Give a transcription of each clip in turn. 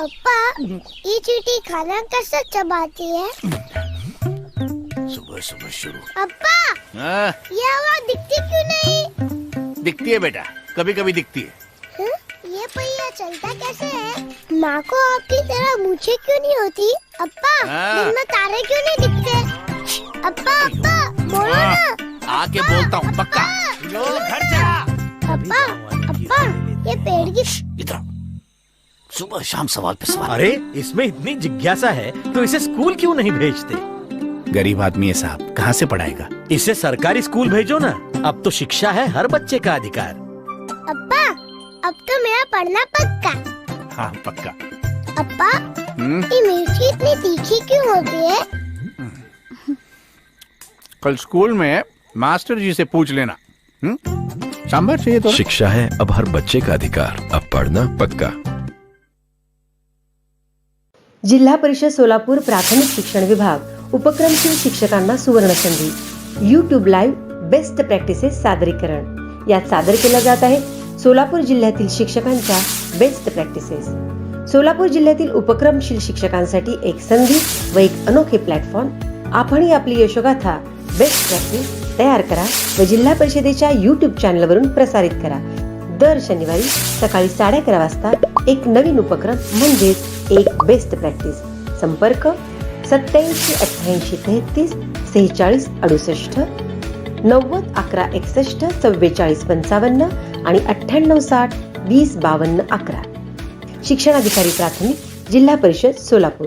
अप्पा ये चीटी खाना कैसे चबाती है? सुबह सुबह शुरू। अप्पा हाँ, ये आवाज़ दिखती क्यों नहीं? दिखती है बेटा कभी कभी दिखती है। हं? ये पहिया चलता कैसे है? माँ को आपकी तरह मूछे क्यों नहीं होती? अप्पा हाँ। दिन में तारे क्यों नहीं दिखते? अप्पा अप्पा बोलो हाँ, ना। आके बोलता हूँ पक्का। घर चला अप्पा अप्पा ये पेड़ की इधर। सुबह शाम सवाल पे सवाल। अरे इसमें इतनी जिज्ञासा है तो इसे स्कूल क्यों नहीं भेजते? गरीब आदमी है साहब कहाँ से पढ़ाएगा? इसे सरकारी स्कूल भेजो ना। अब तो शिक्षा है हर बच्चे का अधिकार। अप्पा अब तो मेरा पढ़ना पक्का। हाँ पक्का। अप्पा हम्म, ये मिर्ची इतनी तीखी क्यों होती है? कल स्कूल में मास्टर जी से पूछ लेना। हम्म? सांभर चाहिए तो शिक्षा है अब हर बच्चे का अधिकार अब पढ़ना पक्का। जिल्हा परिषद सोलापूर प्राथमिक शिक्षण विभाग उपक्रमशील शिक्षकांना सुवर्ण संधी. यूट्यूब लाईव्ह बेस्ट प्रॅक्टिसेस सादरीकरण. यात सादर केला जात आहे सोलापूर जिल्ह्यातील शिक्षकांच्या बेस्ट प्रॅक्टिसेस सोलापूर जिल्ह्यातील उपक्रमशील शिक्षकांसाठी एक संधी व एक अनोखे प्लॅटफॉर्म आपणही आपली यशोगाथा बेस्ट प्रॅक्टिस तयार करा व जिल्हा परिषदेच्या यूट्यूब चॅनलवरून प्रसारित करा. दर शनिवारी सकाळी साडे अकरा वाजता एक नवीन उपक्रम म्हणजेच एक बेस्ट प्रॅक्टिस संपर्क सत्याऐंशी अठ्ठ्याऐंशी तेहतीस सेहेचाळीस अडुसष्ट नव्वद अकरा एकसष्ट चव्वेचाळीस पंचावन्न आणि अठ्ठ्याण्णव साठ वीस बावन्न अकरा. शिक्षणाधिकारी प्राथमिक जिल्हा परिषद सोलापूर.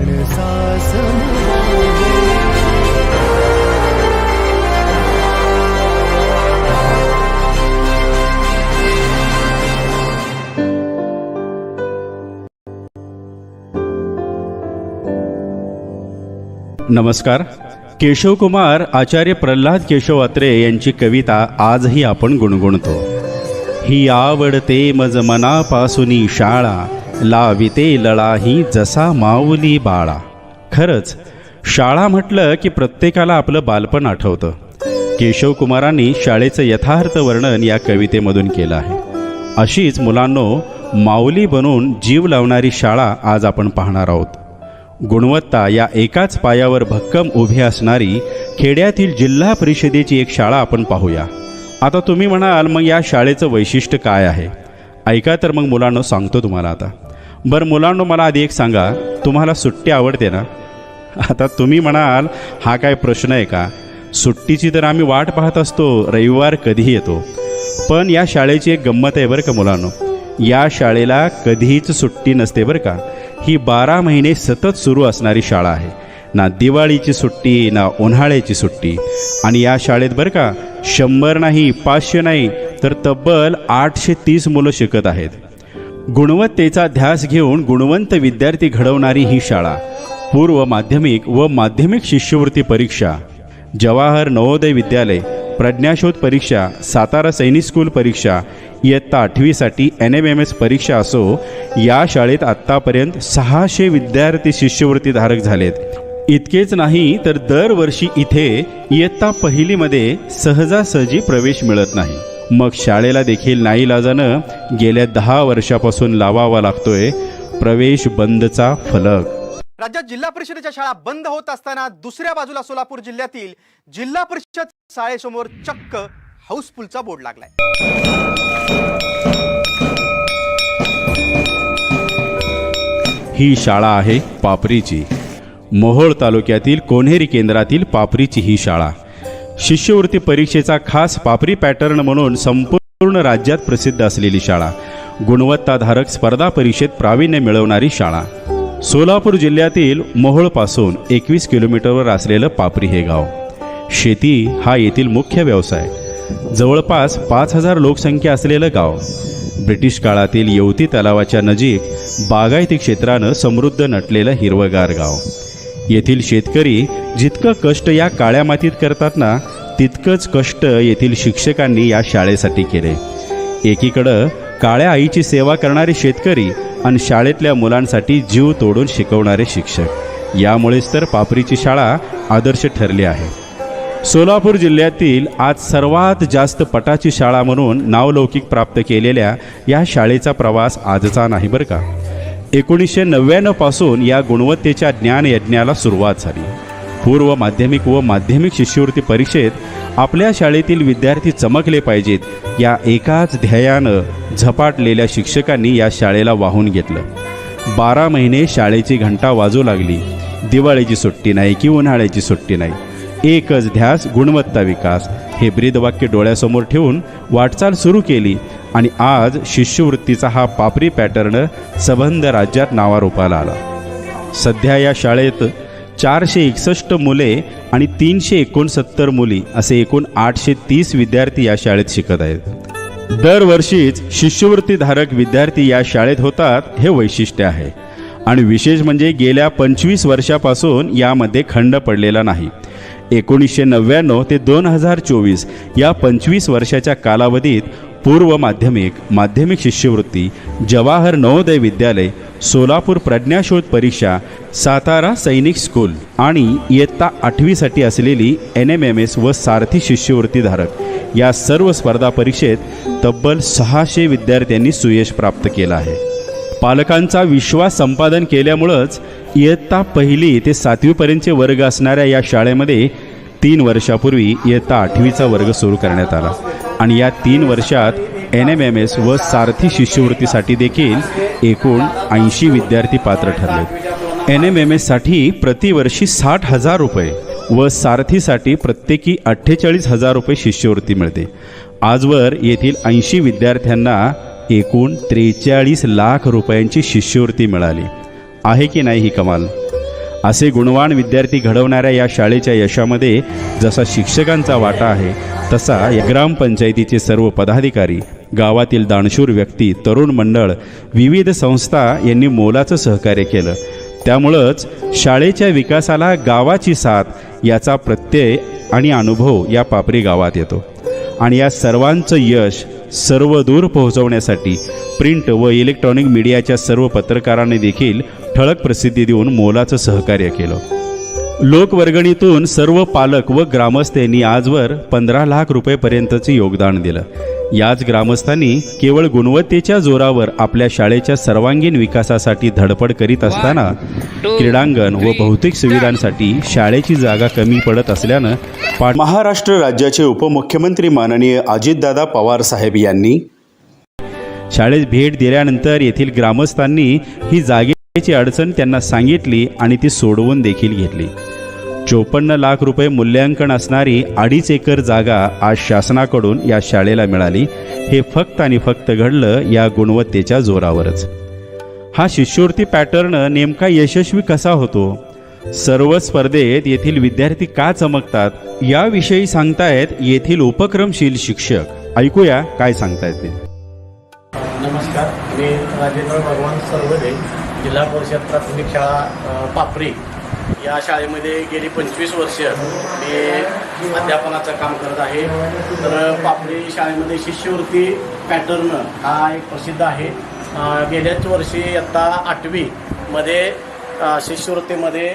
नमस्कार. केशवकुमार आचार्य प्रल्हाद केशव अत्रे यांची कविता आजही आपण गुणगुणतो. ही आवडते मज मनापासुनी शाळा लाविते लळा ही जसा माऊली बाळा. खरंच शाळा म्हटलं की प्रत्येकाला आपलं बालपण आठवतं. केशवकुमारांनी शाळेचं यथार्थ वर्णन या कवितेमधून केलं आहे. अशीच मुलांनो माऊली बनून जीव लावणारी शाळा आज आपण पाहणार आहोत. गुणवत्ता या एकाच पायावर भक्कम उभी असणारी खेड्यातील जिल्हा परिषदेची एक शाळा आपण पाहूया. आता तुम्ही म्हणाल मग या शाळेचं वैशिष्ट्य काय आहे? ऐका तर मग मुलांनो सांगतो तुम्हाला आता. बरं मुलांनो मला आधी एक सांगा. तुम्हाला सुट्टी आवडते ना? आता तुम्ही म्हणाल हा काय प्रश्न आहे का? सुट्टीची तर आम्ही वाट पाहत असतो रविवार कधीही येतो. पण या शाळेची एक गंमत आहे बरं का मुलांनो? या शाळेला कधीच सुट्टी नसते बरं का? ही बारा महिने सतत सुरू असणारी शाळा आहे. ना दिवाळीची सुट्टी ना उन्हाळ्याची सुट्टी. आणि या शाळेत बरं का शंभर नाही पाचशे नाही तर तब्बल आठशे तीस मुलं शिकत आहेत. गुणवत्तेचा ध्यास घेऊन गुणवंत विद्यार्थी घडवणारी ही शाळा. पूर्व माध्यमिक व माध्यमिक शिष्यवृत्ती परीक्षा. जवाहर नवोदय विद्यालय. प्रज्ञाशोध परीक्षा सातारा सैनिक स्कूल परीक्षा इयत्ता आठवीसाठी एन एम एम एस परीक्षा असो या शाळेत आत्तापर्यंत सहाशे विद्यार्थी शिष्यवृत्तीधारक झालेत. इतकेच नाही तर दरवर्षी इथे इयत्ता पहिलीमध्ये सहजासहजी प्रवेश मिळत नाही. मग शाळेला देखील नाईलाजानं गेल्या दहा वर्षापासून लावावा लागतोय प्रवेश बंदचा फलक. राज्यात जिल्हा परिषदेच्या शाळा बंद होत असताना दुसऱ्या बाजूला सोलापूर जिल्ह्यातील जिल्हा परिषद शाळेसमोर चक्क हाऊसफुलचा बोर्ड लागलाय. ही शाळा आहे पापरीची. मोहोळ तालुक्यातील कोन्हेरी केंद्रातील पापरीची ही शाळा. शिष्यवृत्ती परीक्षेचा खास पापरी पॅटर्न म्हणून संपूर्ण राज्यात प्रसिद्ध असलेली शाळा. गुणवत्ताधारक स्पर्धा परीक्षेत प्रावीण्य मिळवणारी शाळा. सोलापूर जिल्ह्यातील मोहोळपासून एकवीस किलोमीटरवर असलेलं पापरी हे गाव. शेती हा येथील मुख्य व्यवसाय. जवळपास पाच हजार लोकसंख्या असलेलं गाव. ब्रिटिश काळातील येवती तलावाच्या नजीक बागायती क्षेत्रानं समृद्ध नटलेलं हिरवगार गाव. येथील शेतकरी जितकं कष्ट या काळ्या मातीत करतात ना तितकंच कष्ट येथील शिक्षकांनी या शाळेसाठी केले. एकीकडं काळ्या आईची सेवा करणारे शेतकरी आणि शाळेतल्या मुलांसाठी जीव तोडून शिकवणारे शिक्षक. यामुळेच तर पापरीची शाळा आदर्श ठरली आहे. सोलापूर जिल्ह्यातील आज सर्वात जास्त पटाची शाळा म्हणून नावलौकिक प्राप्त केलेल्या या शाळेचा प्रवास आजचा नाही बरं का? एकोणीसशे नव्याण्णवपासून या गुणवत्तेच्या ज्ञान यज्ञाला सुरुवात झाली. पूर्व माध्यमिक व माध्यमिक शिष्यवृत्ती परीक्षेत आपल्या शाळेतील विद्यार्थी चमकले पाहिजेत. या एकाच ध्येयानं झपाटलेल्या शिक्षकांनी या शाळेला वाहून घेतलं. बारा महिने शाळेची घंटा वाजू लागली. दिवाळीची सुट्टी नाही की उन्हाळ्याची सुट्टी नाही. एकच ध्यास गुणवत्ता विकास. हे ब्रीदवाक्य डोळ्यासमोर ठेवून वाटचाल सुरू केली आणि आज शिष्यवृत्तीचा हा पापरी पॅटर्न सबंध राज्यात नावारूपाला आला. सध्या या शाळेत चारशे एकसष्ट मुले आणि तीनशे एकोणसत्तर मुली असे एकूण आठशे तीस विद्यार्थी या शाळेत शिकत आहेत. दरवर्षीच शिष्यवृत्तीधारक विद्यार्थी या शाळेत होतात हे वैशिष्ट्य आहे. आणि विशेष म्हणजे गेल्या पंचवीस वर्षापासून यामध्ये खंड पडलेला नाही. एकोणीसशे नव्याण्णव ते दोन हजार चोवीस या पंचवीस वर्षाच्या कालावधीत पूर्व माध्यमिक माध्यमिक शिष्यवृत्ती जवाहर नवोदय विद्यालय सोलापूर प्रज्ञाशोध परीक्षा सातारा सैनिक स्कूल आणि इयत्ता आठवीसाठी असलेली एन एम एम एस व सारथी शिष्यवृत्तीधारक या सर्व स्पर्धा परीक्षेत तब्बल सहाशे विद्यार्थ्यांनी सुयश प्राप्त केला आहे. पालकांचा विश्वास संपादन केल्यामुळंच इयत्ता पहिली ते सातवीपर्यंतचे वर्ग असणाऱ्या या शाळेमध्ये तीन वर्षापूर्वी इयत्ता आठवीचा वर्ग सुरू करण्यात आला. आणि या तीन वर्षात एन एम एम एस व सारथी शिष्यवृत्तीसाठी देखील एकूण ऐंशी विद्यार्थी पात्र ठरले. एन एम एम एससाठी प्रतिवर्षी साठ हजार रुपये व सारथीसाठी प्रत्येकी अठ्ठेचाळीस हजार रुपये शिष्यवृत्ती मिळते. आजवर येथील ऐंशी विद्यार्थ्यांना एकूण त्रेचाळीस लाख रुपयांची शिष्यवृत्ती मिळाली. आहे की नाही ही कमाल? असे गुणवान विद्यार्थी घडवणाऱ्या या शाळेच्या यशामध्ये जसा शिक्षकांचा वाटा आहे तसा या ग्रामपंचायतीचे सर्व पदाधिकारी गावातील दानशूर व्यक्ती तरुण मंडळ विविध संस्था यांनी मोलाचं सहकार्य केलं. त्यामुळंच शाळेच्या विकासाला गावाची साथ याचा प्रत्यय आणि अनुभव या पापरी गावात येतो. आणि या सर्वांचं यश सर्व दूर पोहोचवण्यासाठी प्रिंट व इलेक्ट्रॉनिक मीडियाच्या सर्व पत्रकारांनी देखील ठळक प्रसिद्धी देऊन मोलाचं सहकार्य केलं. लोकवर्गणीतून सर्व पालक व ग्रामस्थांनी आजवर पंधरा लाख रुपयेपर्यंतचे योगदान दिलं. याच ग्रामस्थांनी केवळ गुणवत्तेच्या जोरावर आपल्या शाळेच्या सर्वांगीण विकासासाठी धडपड करीत असताना क्रीडांगण व भौतिक सुविधांसाठी शाळेची जागा कमी पडत असल्यानं पा महाराष्ट्र राज्याचे उपमुख्यमंत्री माननीय अजितदादा पवार साहेब यांनी शाळेत भेट दिल्यानंतर येथील ग्रामस्थांनी ही जागेची अडचण त्यांना सांगितली आणि ती सोडवून देखील घेतली. चोपन्न लाख रुपये मूल्यांकन असणारी अडीच एकर जागा आज शासनाकडून या शाळेला मिळाली. हे फक्त आणि फक्त घडलं या गुणवत्तेच्या जोरावरच. हा शिष्यवृत्ती पॅटर्न नेमका यशस्वी कसा होतो? सर्व स्पर्धेत येथील विद्यार्थी का चमकतात? याविषयी सांगतायत येथील उपक्रमशील शिक्षक. ऐकूया काय सांगतायत ते. नमस्कार मी राजेंद्र भगवान सर्वदे. जिल्हा परिषद प्राथमिक शाळा पापरी या शाळेमध्ये गेली पंचवीस वर्ष मी अध्यापनाचं काम करत आहे. तर पापडी शाळेमध्ये शिष्यवृत्ती पॅटर्न हा एक प्रसिद्ध आहे. गेल्याच वर्षी आत्ता आठवीमध्ये शिष्यवृत्तीमध्ये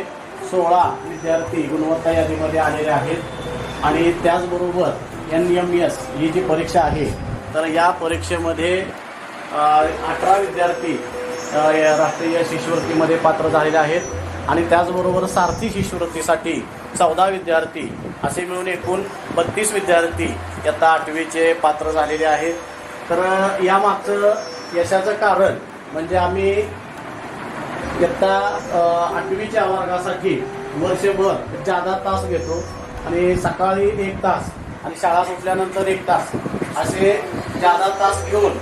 सोळा विद्यार्थी गुणवत्ता यादीमध्ये आलेले आहेत. आणि त्याचबरोबर एन एम एस ही जी परीक्षा आहे तर या परीक्षेमध्ये अठरा विद्यार्थी या राष्ट्रीय शिष्यवृत्तीमध्ये पात्र झालेले आहेत. आणि त्याचबरोबर सारथी शिष्यवृत्तीसाठी चौदा विद्यार्थी असे मिळून एकूण बत्तीस विद्यार्थी इयत्ता आठवीचे पात्र झालेले आहेत. तर यामागचं यशाचं कारण म्हणजे आम्ही इयत्ता आठवीच्या वर्गासाठी वर्षभर जादा तास घेतो आणि सकाळी एक तास आणि शाळा सुटल्यानंतर एक तास असे जादा तास घेऊन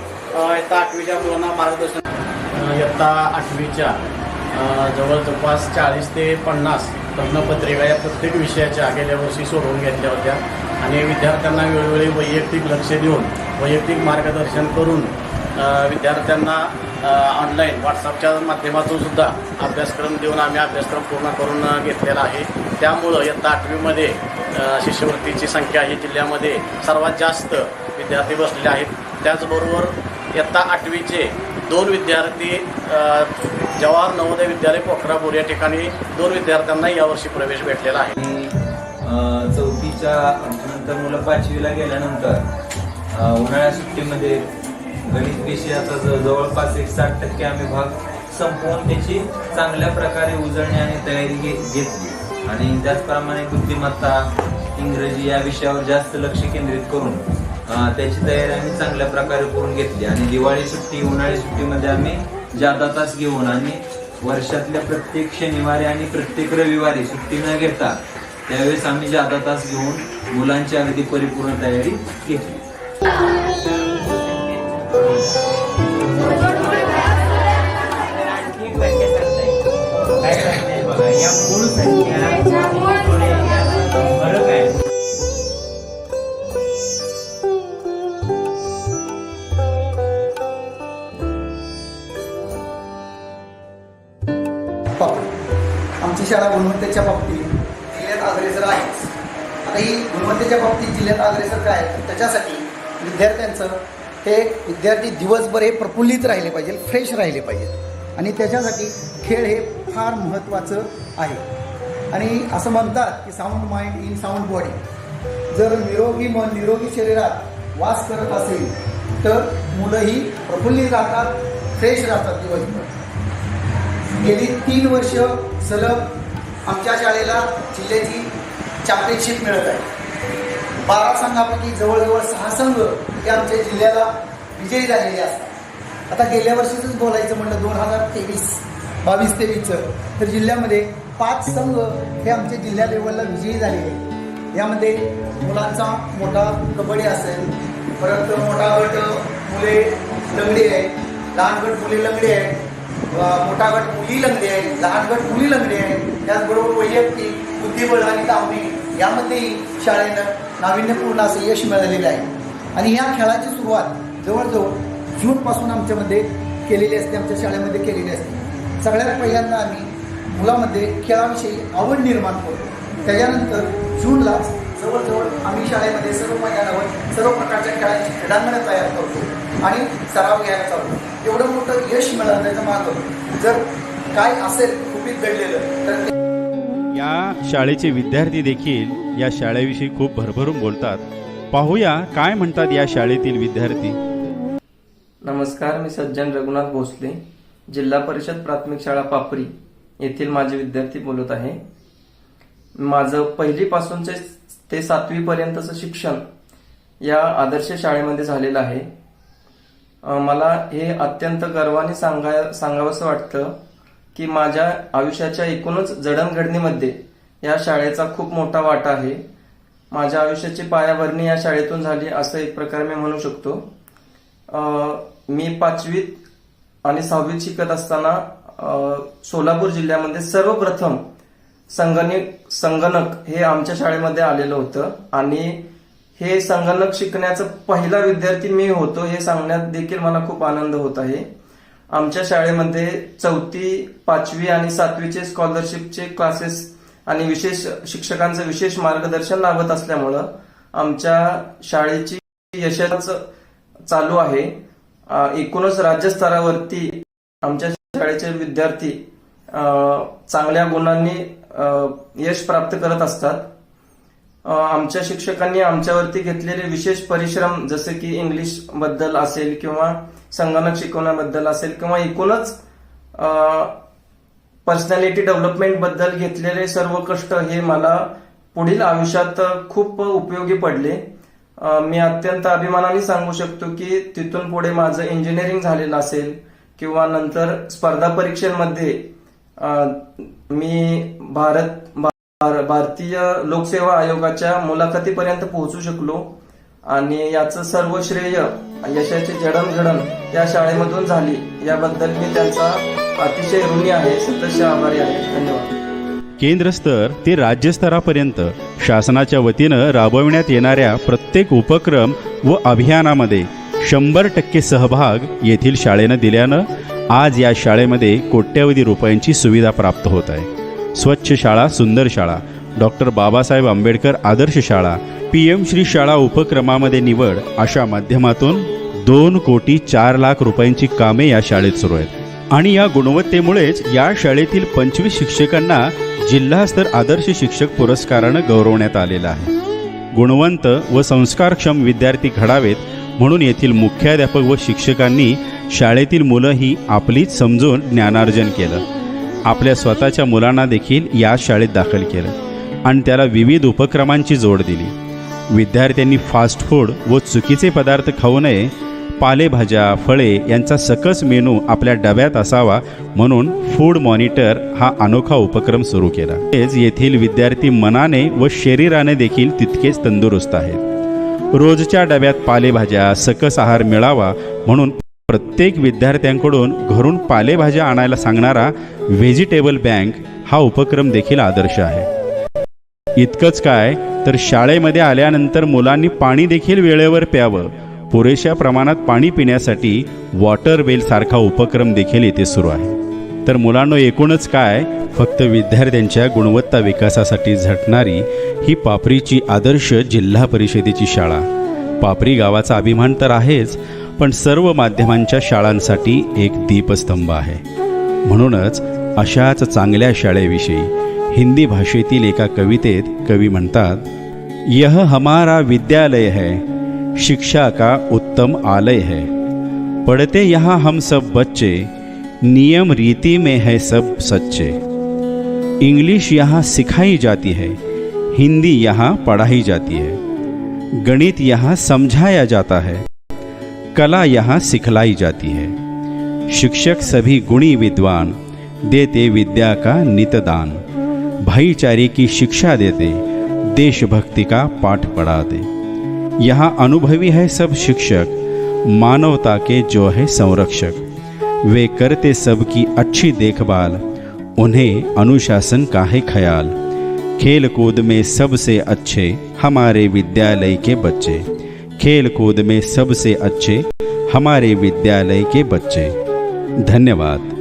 इयत्ता आठवीच्या मुलांना मार्गदर्शन इयत्ता आठवीच्या अ, जवळ जवळपास चाळीस ते पन्नास प्रश्नपत्रिका या प्रत्येक विषयाच्या गेल्या वर्षी सोडवून घेतल्या होत्या. आणि विद्यार्थ्यांना वेळोवेळी वैयक्तिक लक्ष देऊन वैयक्तिक मार्गदर्शन करून विद्यार्थ्यांना ऑनलाईन व्हॉट्सअपच्या माध्यमातून सुद्धा अभ्यासक्रम देऊन आम्ही अभ्यासक्रम पूर्ण करून घेतलेला आहे. त्यामुळं इयत्ता आठवीमध्ये शिष्यवृत्तीची संख्या ही जिल्ह्यामध्ये सर्वात जास्त विद्यार्थी बसलेले आहेत. त्याचबरोबर इयत्ता आठवीचे दोन विद्यार्थी जवाहर नवोदय विद्यालय पोखरापूर या ठिकाणी दोन विद्यार्थ्यांना यावर्षी प्रवेश भेटलेला आहे. आणि चौथीच्या नंतर मुलं पाचवीला गेल्यानंतर उन्हाळ्या सुट्टीमध्ये गणित विषयाचा जवळपास एक साठ टक्के आम्ही भाग संपवून त्याची चांगल्या प्रकारे उजळणी आणि तयारी घेतली. आणि त्याचप्रमाणे बुद्धिमत्ता इंग्रजी या विषयावर जास्त लक्ष केंद्रित करून त्याची तयारी आम्ही चांगल्या प्रकारे करून घेतली. आणि दिवाळी सुट्टी उन्हाळी सुट्टीमध्ये आम्ही जादा तास घेऊन आणि वर्षातल्या प्रत्येक शनिवारी आणि प्रत्येक रविवारी सुट्टी न घेता त्यावेळेस आम्ही जादा तास घेऊन मुलांची अगदी परिपूर्ण तयारी घेतली. काही गुणवत्तेच्या बाबतीत जिल्ह्यात अग्रेसर काय आहे? तर त्याच्यासाठी विद्यार्थ्यांचं हे विद्यार्थी दिवसभर हे प्रफुल्लित राहिले पाहिजे फ्रेश राहिले पाहिजेत आणि त्याच्यासाठी खेळ हे फार महत्त्वाचं आहे. आणि असं म्हणतात की sound mind in sound body जर निरोगी मन निरोगी शरीरात वास करत असेल तर मुलंही प्रफुल्लित राहतात फ्रेश राहतात दिवसभर. गेली तीन वर्ष सलग आमच्या शाळेला जिल्ह्याची चॅम्पियनशिप मिळत आहे. बारा संघापैकी जवळजवळ सहा संघ हे आमच्या जिल्ह्याला विजयी झालेले असतात. आता गेल्या वर्षीच बोलायचं म्हणलं दोन हजार तेवीस बावीस तेवीसचं तर जिल्ह्यामध्ये पाच संघ हे आमच्या जिल्हा लेवलला विजयी झालेले आहेत. यामध्ये मुलांचा मोठा कबड्डी असेल परत मोठा गट मुले लंगडी आहे लहान गट मुले लंगडी आहे मोठा गट मुली लंगडी आहे लहान गट मुली लंगडी आहे त्याचबरोबर वैयक्तिक बुद्धिबळ आणि धावणे यामध्येही शाळेनं नाविन्यपूर्ण असं यश मिळालेलं आहे. आणि या खेळाची सुरुवात जवळजवळ जूनपासून आमच्यामध्ये केलेली असते आमच्या शाळेमध्ये केलेली असते. सगळ्यात पहिल्यांदा आम्ही मुलामध्ये खेळाविषयी आवड निर्माण करतो. त्याच्यानंतर जूनला जवळजवळ आम्ही शाळेमध्ये सर्व मैदानावर सर्व प्रकारच्या खेळांची क्रीडांगणं तयार करतो आणि सराव घ्यायला चालतो. एवढं मोठं यश मिळालं त्याचं मागं. जर काय असेल कुपीत घडलेलं तर ते या शाळेचे विद्यार्थी देखील या शाळेविषयी खूप भरभरून बोलतात. पाहूया काय म्हणतात या शाळेतील विद्यार्थी. नमस्कार मी सज्जन रघुनाथ भोसले जिल्हा परिषद प्राथमिक शाळा पापरी येथील माझे विद्यार्थी बोलत आहे. माझं पहिलीपासूनचे ते सातवीपर्यंतचं शिक्षण या आदर्श शाळेमध्ये झालेलं आहे. मला हे अत्यंत गर्वाने सांगाय सांगावंसं वाटतं की माझ्या आयुष्याच्या एकूणच जडणघडणीमध्ये या शाळेचा खूप मोठा वाटा आहे. माझ्या आयुष्याची पायाभरणी या शाळेतून झाली असं एक प्रकारे मी म्हणू शकतो. मी पाचवीत आणि सहावीत शिकत असताना सोलापूर जिल्ह्यामध्ये सर्वप्रथम संगणक संगणक हे आमच्या शाळेमध्ये आलेलं होतं. आणि हे संगणक शिकण्याचा पहिला विद्यार्थी मी होतो हे सांगण्यात देखील मला खूप आनंद होत आहे. आमच्या शाळेमध्ये चौथी पाचवी आणि सातवीचे स्कॉलरशिपचे क्लासेस आणि विशेष शिक्षकांचं विशेष मार्गदर्शन लाभत असल्यामुळं आमच्या शाळेची यशाच चालू आहे. एकूणच राज्यस्तरावरती आमच्या शाळेचे विद्यार्थी चांगल्या गुणांनी यश प्राप्त करत असतात. आमच्या शिक्षकांनी आमच्यावरती घेतलेले विशेष परिश्रम जसे की इंग्लिशबद्दल असेल किंवा संगणक शिकवण्याबद्दल असेल किंवा एकूणच पर्सनॅलिटी डेव्हलपमेंटबद्दल घेतलेले सर्व कष्ट हे मला पुढील आयुष्यात खूप उपयोगी पडले. मी अत्यंत अभिमानाने सांगू शकतो की तिथून पुढे माझं इंजिनिअरिंग झालेलं असेल किंवा नंतर स्पर्धा परीक्षेमध्ये मी भारत भार- भारतीय लोकसेवा आयोगाच्या मुलाखतीपर्यंत पोहोचू शकलो. आणि याचं सर्व श्रेय यशाची जडणघडण या शाळेमधून झाली. याबद्दल मी त्यांचा अतिशय ऋणी आहे सतश आभारी आहे. धन्यवाद. केंद्रस्तर ते राज्यस्तरापर्यंत शासनाच्या वतीनं राबविण्यात येणाऱ्या प्रत्येक उपक्रम व अभियानामध्ये शंभर टक्के सहभाग येथील शाळेनं दिल्यानं आज या शाळेमध्ये कोट्यवधी रुपयांची सुविधा प्राप्त होत आहे. स्वच्छ शाळा सुंदर शाळा डॉक्टर बाबासाहेब आंबेडकर आदर्श शाळा पी एम श्री शाळा उपक्रमामध्ये निवड अशा माध्यमातून दोन कोटी चार लाख रुपयांची कामे या शाळेत सुरू आहेत. आणि या गुणवत्तेमुळेच या शाळेतील पंचवीस शिक्षकांना जिल्हास्तर आदर्श शिक्षक पुरस्कारानं गौरवण्यात आलेलं आहे. गुणवंत व संस्कारक्षम विद्यार्थी घडावेत म्हणून येथील मुख्याध्यापक व शिक्षकांनी शाळेतील मुलं ही आपलीच समजून ज्ञानार्जन केलं. आपल्या स्वतःच्या मुलांना देखील या शाळेत दाखल केलं आणि त्याला विविध उपक्रमांची जोड दिली. विद्यार्थ्यांनी फास्ट फूड व चुकीचे पदार्थ खाऊ नये. पालेभाज्या फळे यांचा सकस मेनू आपल्या डब्यात असावा म्हणून फूड मॉनिटर हा अनोखा उपक्रम सुरू केला. तेच येथील विद्यार्थी मनाने व शरीराने देखील तितकेच तंदुरुस्त आहेत. रोजच्या डब्यात पालेभाज्या सकस आहार मिळावा म्हणून प्रत्येक विद्यार्थ्यांकडून घरून पालेभाज्या आणायला सांगणारा व्हेजिटेबल बँक हा उपक्रम देखील आदर्श आहे. इतकंच काय तर शाळेमध्ये आल्यानंतर मुलांनी पाणी देखील वेळेवर प्यावं. पुरेशा प्रमाणात पाणी पिण्यासाठी वॉटर वेल सारखा उपक्रम देखील येथे सुरू आहे. तर मुलांना एकूणच काय? फक्त विद्यार्थ्यांच्या गुणवत्ता विकासासाठी झटणारी ही पापरीची आदर्श जिल्हा परिषदेची शाळा. पापरी गावाचा अभिमान तर आहेच पण सर्व माध्यमांच्या शाळांसाठी एक दीपस्तंभ आहे. म्हणूनच अशाच चांगल्या शाळेविषयी हिंदी भाषेतील एका कवितेत कवी म्हणतात, यह हमारा विद्यालय है, शिक्षा का उत्तम आलय है। पढ़ते यहाँ हम सब बच्चे, नियम रीति में है सब सच्चे। इंग्लिश यहाँ सिखाई जाती है, हिंदी यहाँ पढ़ाई जाती है। गणित यहाँ समझाया जाता है, कला यहाँ सिखलाई जाती है। शिक्षक सभी गुणी विद्वान, देते विद्या का नितदान भाईचारे की शिक्षा देते, देशभक्ति का पाठ पढ़ाते। यहाँ अनुभवी है सब शिक्षक, मानवता के जो है संरक्षक। वे करते सबकी अच्छी देखभाल, उन्हें अनुशासन का है ख्याल। खेल कूद में सबसे अच्छे हमारे विद्यालय के बच्चे। खेल कूद में सबसे अच्छे हमारे विद्यालय के बच्चे। धन्यवाद।